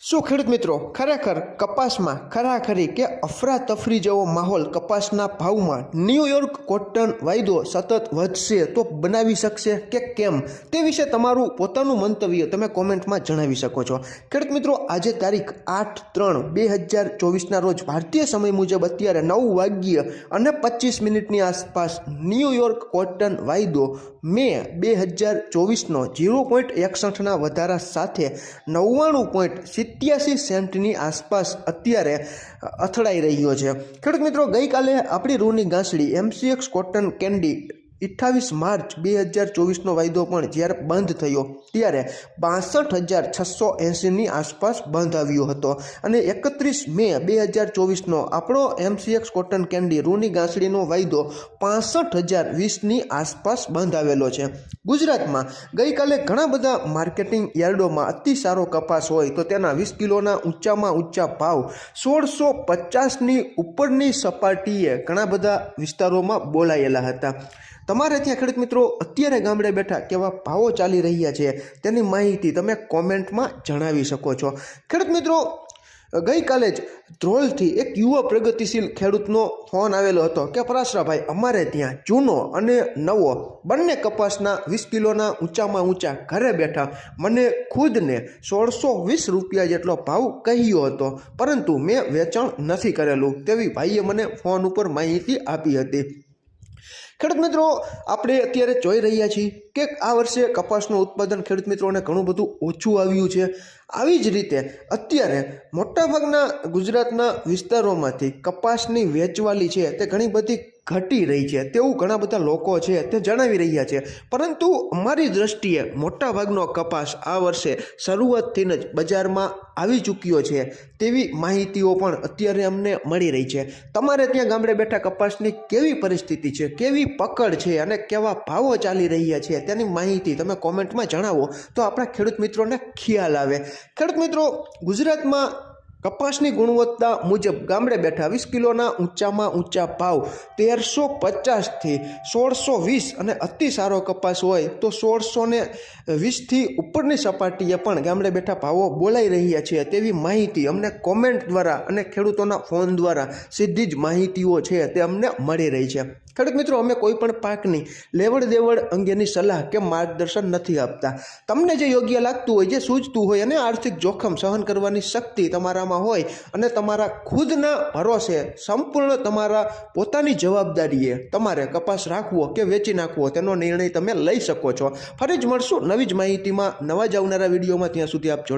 શું ખેડૂત મિત્રો, ખરેખર કપાસમાં ખરાખરી કે અફરાતફરી જેવો માહોલ કપાસના ભાવમાં ન્યૂયોર્ક કોટન વાયદો સતત વધશે તો બનાવી શકશે કે કેમ? તે વિશે તમારું પોતાનું મંતવ્ય તમે કોમેન્ટમાં જણાવી શકો છો. ખેડૂત મિત્રો, આજે તારીખ આઠ ત્રણ બે હજાર ચોવીસના રોજ ભારતીય સમય મુજબ અત્યારે નવ વાગ્ય અને પચીસ મિનિટની આસપાસ ન્યૂયોર્ક કોટન વાયદો મે બે હજાર ચોવીસનો ઝીરો પોઈન્ટ એકસઠના વધારા સાથે નવ્વાણું પોઈન્ટ સિત્યાસી સેન્ટની આસપાસ અત્યારે અથડાઈ રહ્યો છે. ખેડૂત મિત્રો, ગઈકાલે આપણી રૂની ગાંસડી એમસીએક્સ કોટન કેન્ડી અઠ્ઠાવીસ માર્ચ બે હજાર ચોવીસનો વાયદો પણ જ્યારે બંધ થયો, ત્યારે બાસઠ હજાર છસો એંસીની આસપાસ બંધ આવ્યો હતો. અને એકત્રીસ મે બે હજાર ચોવીસનો આપણો એમસીએક્સ કોટન કેન્ડી રૂની ગાંસડીનો વાયદો પાસઠ હજાર વીસની આસપાસ બંધ આવેલો છે. ગુજરાતમાં ગઈકાલે ઘણા બધા માર્કેટિંગ યાર્ડોમાં અતિ સારો કપાસ હોય તો તેના વીસ કિલોના ઊંચામાં ઊંચા ભાવ સોળસો પચાસની ઉપરની સપાટીએ ઘણા બધા વિસ્તારોમાં બોલાયેલા હતા. તમારે ત્યાં ખેડૂત મિત્રો અત્યારે ગામડે બેઠા કેવા ભાવો ચાલી રહ્યા છે તેની માહિતી તમે કોમેન્ટમાં જણાવી શકો છો. ખેડૂત મિત્રો, ગઈકાલે જ ધ્રોલથી એક યુવા પ્રગતિશીલ ખેડૂતનો ફોન આવેલો હતો કે, પરાશરાભાઈ, અમારે ત્યાં જૂનો અને નવો બંને કપાસના વીસ કિલોના ઊંચામાં ઊંચા ઘરે બેઠા મને ખુદને સોળસો વીસ રૂપિયા જેટલો ભાવ કહ્યો હતો, પરંતુ મેં વેચાણ નથી કરેલું. તેવી ભાઈએ મને ફોન ઉપર માહિતી આપી હતી. ખેડૂત મિત્રો, આપણે અત્યારે જોઈ રહ્યા છીએ કે આ વર્ષે કપાસનું ઉત્પાદન ખેડૂત મિત્રોને ઘણું બધું ઓછું આવ્યું છે. આવી જ રીતે અત્યારે મોટાભાગના ગુજરાતના વિસ્તારોમાંથી કપાસની વેચવાલી છે તે ઘણી બધી ઘટી રહી છે. તેવું ઘણા બધા લોકો છે તે જણાવી રહ્યા છે. પરંતુ અમારી દૃષ્ટિએ મોટાભાગનો કપાસ આ વર્ષે શરૂઆતથી જ બજારમાં આવી ચૂક્યો છે. તેવી માહિતીઓ પણ અત્યારે અમને મળી રહી છે. તમારે ત્યાં ગામડે બેઠા કપાસની કેવી પરિસ્થિતિ છે? કેવી પકડ છે? અને કેવા ભાવો ચાલી રહ્યા છે? તેની માહિતી તમે કોમેન્ટમાં જણાવો તો આપણા ખેડૂત મિત્રોને ખ્યાલ આવે. ખેડૂત મિત્રો, ગુજરાતમાં કપાસની ગુણવત્તા મુજબ ગામડે બેઠા વીસ કિલોના ઊંચામાં ઊંચા ભાવ તેરસો પચાસથી સોળસો વીસ અને અતિ સારો કપાસ હોય તો સોળસો ને વીસથી ઉપરની સપાટીએ પણ ગામડે બેઠા ભાવો બોલાઈ રહ્યા છે. તેવી માહિતી અમને કોમેન્ટ દ્વારા અને ખેડૂતોના ફોન દ્વારા સીધી જ માહિતીઓ છે તે અમને મળી રહી છે. ખેડૂત મિત્રો, અમે કોઈ પણ પાકની લેવડ દેવડ અંગેની સલાહ કે માર્ગદર્શન નથી આપતા. તમને જે યોગ્ય લાગતું હોય, જે સૂચતું હોય અને આર્થિક જોખમ સહન કરવાની શક્તિ તમારામાં હોય અને તમારા ખુદના ભરોસે સંપૂર્ણ તમારા પોતાની જવાબદારીએ તમારે કપાસ રાખવો કે વેચી નાખવો, તેનો નિર્ણય તમે લઈ શકો છો. ફરી જ મળશું નવી જ માહિતીમાં. નવા જ આવનારા વિડીયોમાં ત્યાં સુધી આપ જોડાય